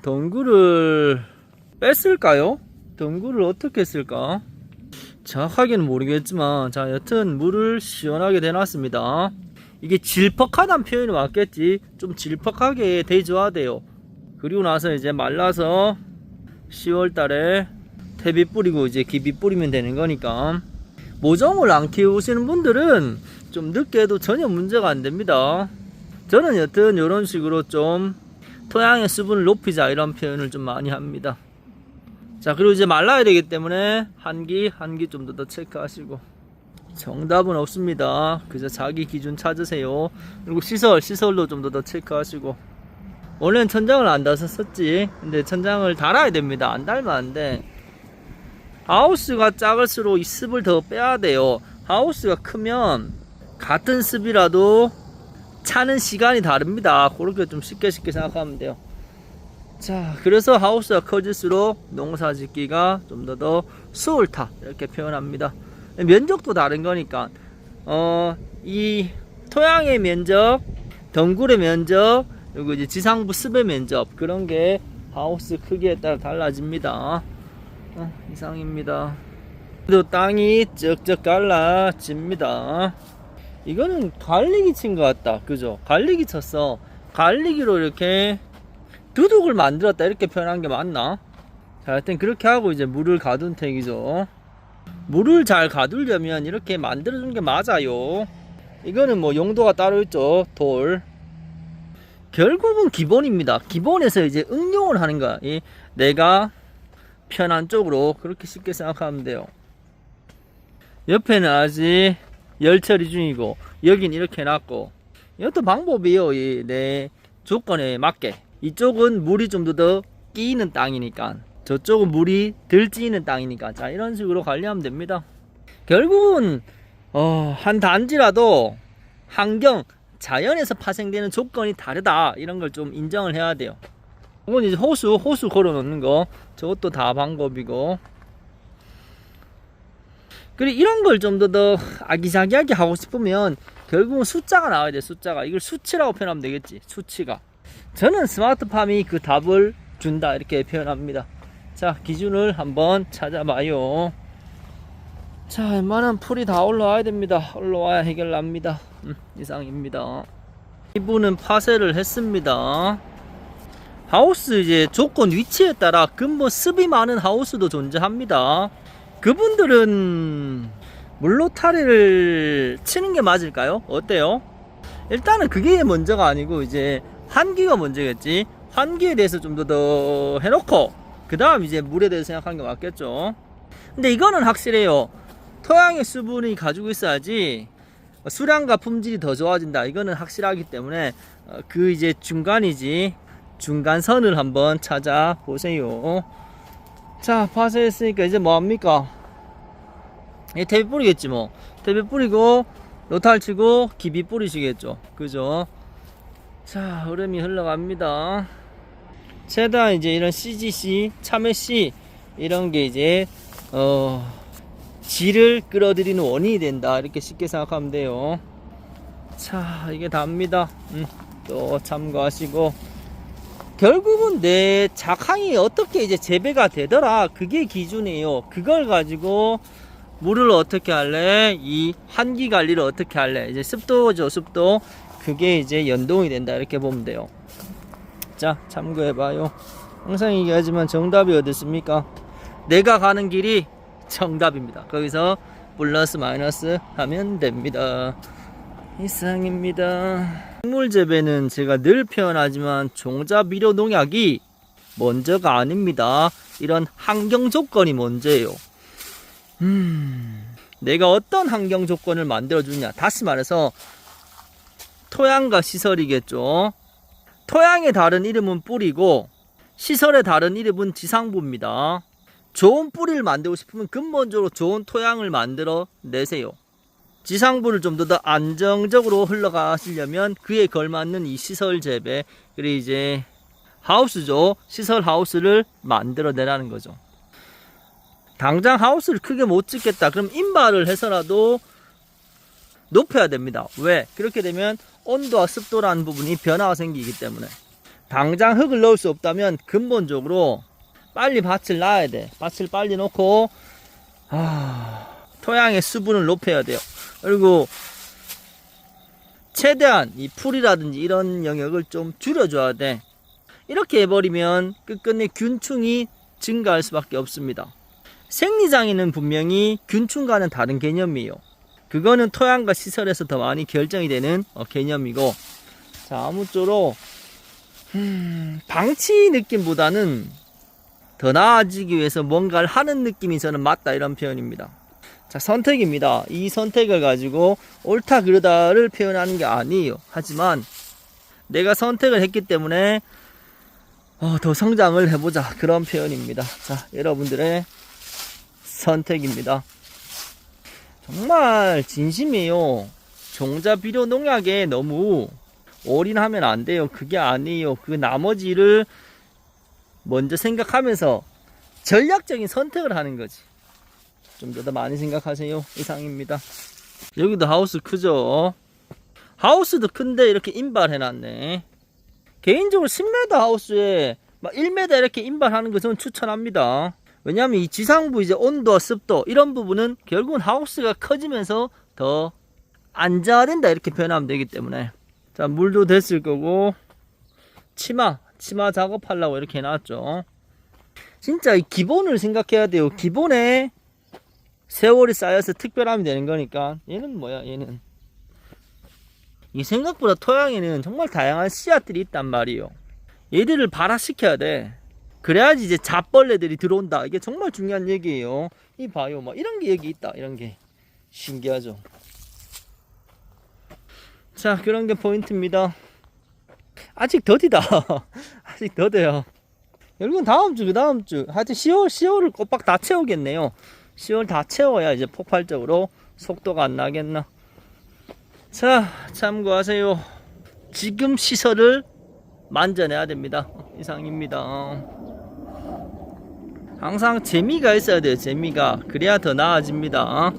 덩굴을 뺐을까요? 덩굴을 어떻게 쓸까? 정확하게는 모르겠지만 자 여튼 물을 시원하게 대놨습니다. 이게 질퍽하다는 표현이 맞겠지? 좀 질퍽하게 대줘야 돼요. 그리고 나서 이제 말라서 10월달에 퇴비 뿌리고 이제 기비 뿌리면 되는 거니까. 모종을 안 키우시는 분들은 좀 늦게 해도 전혀 문제가 안 됩니다. 저는 여튼 이런 식으로 좀 토양의 수분을 높이자 이런 표현을 좀 많이 합니다. 자 그리고 이제 말라야 되기 때문에 한기 한기 좀 더 더 체크하시고. 정답은 없습니다. 그저 자기 기준 찾으세요. 그리고 시설 시설도 좀 더 더 체크하시고. 원래는 천장을 안 닫았었지. 근데 천장을 달아야 됩니다. 안 달면 안 돼. 하우스가 작을수록 이 습을 더 빼야 돼요. 하우스가 크면 같은 습이라도 차는 시간이 다릅니다 그렇게 좀 쉽게 쉽게 생각하면 돼요 자, 그래서 하우스가 커질수록 농사 짓기가 좀 더 더 수월타 이렇게 표현합니다. 면적도 다른 거니까 어, 이 토양의 면적, 덩굴의 면적, 그리고 이제 지상부 습의 면적 그런 게 하우스 크기에 따라 달라집니다. 어, 이상입니다. 또 땅이 쩍쩍 갈라집니다. 이거는 갈리기 친 것 같다. 그죠? 갈리기 쳤어. 갈리기로 이렇게 두둑을 만들었다 이렇게 표현한 게 맞나? 자, 하여튼 그렇게 하고 이제 물을 가둔 택이죠. 물을 잘 가두려면 이렇게 만들어 주는 게 맞아요. 이거는 뭐 용도가 따로 있죠. 돌. 결국은 기본입니다. 기본에서 이제 응용을 하는 거야. 이 내가 편한 쪽으로 그렇게 쉽게 생각하면 돼요. 옆에는 아직 열 처리 중이고 여긴 이렇게 해놨고 이것도 방법이에요. 이 내 조건에 맞게. 이쪽은 물이 좀더더 끼이는 땅이니까 저쪽은 물이 덜 찌이는 땅이니까 자 이런 식으로 관리하면 됩니다. 결국은 어, 한 단지라도 환경 자연에서 파생되는 조건이 다르다. 이런 걸 좀 인정을 해야 돼요. 이건 이제 호수 호수 걸어 놓는 거. 저것도 다 방법이고 그리고 이런 걸 좀 더 더 아기자기하게 하고 싶으면 결국은 숫자가 나와야 돼 숫자가 이걸 수치라고 표현하면 되겠지 수치가 저는 스마트팜이 그 답을 준다 이렇게 표현합니다. 자 기준을 한번 찾아봐요. 자 웬만한 풀이 다 올라와야 됩니다. 올라와야 해결납니다. 음, 이상입니다. 이분은 파쇄를 했습니다. 하우스 이제 조건 위치에 따라 근본 습이 많은 하우스도 존재합니다. 그분들은 물로타리를 치는 게 맞을까요? 어때요? 일단은 그게 먼저가 아니고 이제 환기가 먼저겠지. 환기에 대해서 좀 더 더 해놓고 그 다음 이제 물에 대해서 생각하는 게 맞겠죠. 근데 이거는 확실해요. 토양의 수분이 가지고 있어야지 수량과 품질이 더 좋아진다. 이거는 확실하기 때문에 어, 그 이제 중간이지 중간선을 한번 찾아보세요. 자, 파쇄했으니까 이제 뭐 합니까? 이 태비 뿌리겠지 뭐. 태비 뿌리고 노탈 치고 기비 뿌리시겠죠. 그죠? 자, 흐름이 흘러갑니다. 최대한 이제 이런 CGC, 참외씨 이런 게 이제 어 질을 끌어들이는 원인이 된다. 이렇게 쉽게 생각하면 돼요. 자, 이게 답니다. 음, 또 참고하시고 결국은 내 작황이 어떻게 이제 재배가 되더라. 그게 기준이에요. 그걸 가지고 물을 어떻게 할래? 이 환기 관리를 어떻게 할래? 이제 습도죠, 습도. 그게 이제 연동이 된다. 이렇게 보면 돼요. 자, 참고해 봐요. 항상 얘기하지만 정답이 어디 있습니까? 내가 가는 길이 정답입니다. 거기서 플러스 마이너스 하면 됩니다. 이상입니다. 식물 재배는 제가 늘 표현하지만 종자 비료 농약이 먼저가 아닙니다. 이런 환경 조건이 먼저예요. 음, 내가 어떤 환경 조건을 만들어 주냐. 다시 말해서 토양과 시설이겠죠. 토양의 다른 이름은 뿌리고 시설의 다른 이름은 지상부입니다. 좋은 뿌리를 만들고 싶으면 근본적으로 좋은 토양을 만들어 내세요. 지상부를 좀더더 안정적으로 흘러가시려면 그에 걸맞는 이 시설 재배 그리고 이제 하우스죠. 시설 하우스를 만들어 내라는 거죠. 당장 하우스를 크게 못 짓겠다. 그럼 인발을 해서라도 높여야 됩니다. 왜? 그렇게 되면 온도와 습도라는 부분이 변화가 생기기 때문에 당장 흙을 넣을 수 없다면 근본적으로 빨리 밭을 놔야 돼. 밭을 빨리 놓고 아, 토양의 수분을 높여야 돼요. 그리고 최대한 이 풀이라든지 이런 영역을 좀 줄여줘야 돼. 이렇게 해버리면 끝끝내 균충이 증가할 수밖에 없습니다. 생리장애는 분명히 균충과는 다른 개념이에요. 그거는 토양과 시설에서 더 많이 결정이 되는 어, 개념이고, 자, 아무쪼록, 음, 방치 느낌보다는 더 나아지기 위해서 뭔가를 하는 느낌이 저는 맞다 이런 표현입니다. 자, 선택입니다. 이 선택을 가지고 옳다 그르다를 표현하는 게 아니에요. 하지만 내가 선택을 했기 때문에 어, 더 성장을 해보자 그런 표현입니다. 자, 여러분들의 선택입니다. 정말 진심이에요. 종자 비료 농약에 너무 올인하면 안 돼요. 그게 아니에요. 그 나머지를 먼저 생각하면서 전략적인 선택을 하는 거지. 좀더더 많이 생각하세요. 이상입니다. 여기도 하우스 크죠? 하우스도 큰데 이렇게 인발해놨네. 개인적으로 10m 하우스에 막 1m 이렇게 인발하는 거 저는 추천합니다. 왜냐하면 이 지상부 이제 온도와 습도 이런 부분은 결국은 하우스가 커지면서 더 안정화된다 이렇게 표현하면 되기 때문에 자 물도 됐을 거고 치마 치마 작업하려고 이렇게 해놨죠. 진짜 이 기본을 생각해야 돼요. 기본에 세월이 쌓여서 특별함이 되는 거니까 얘는 뭐야 얘는 이 생각보다 토양에는 정말 다양한 씨앗들이 있단 말이에요. 얘들을 발화시켜야 돼. 그래야지 이제 잡벌레들이 들어온다. 이게 정말 중요한 얘기예요. 이 봐요, 막 이런 게 여기 있다. 이런 게 신기하죠. 자, 그런 게 포인트입니다. 아직 더디다. 아직 더뎌요. 여러분 다음 주, 그 다음 주, 하여튼 10월, 10월을 꼬박 다 채우겠네요. 10월 다 채워야 이제 폭발적으로 속도가 안 나겠나. 자, 참고하세요. 지금 시설을 만져내야 됩니다. 이상입니다. 항상 재미가 있어야 돼요. 재미가. 그래야 더 나아집니다.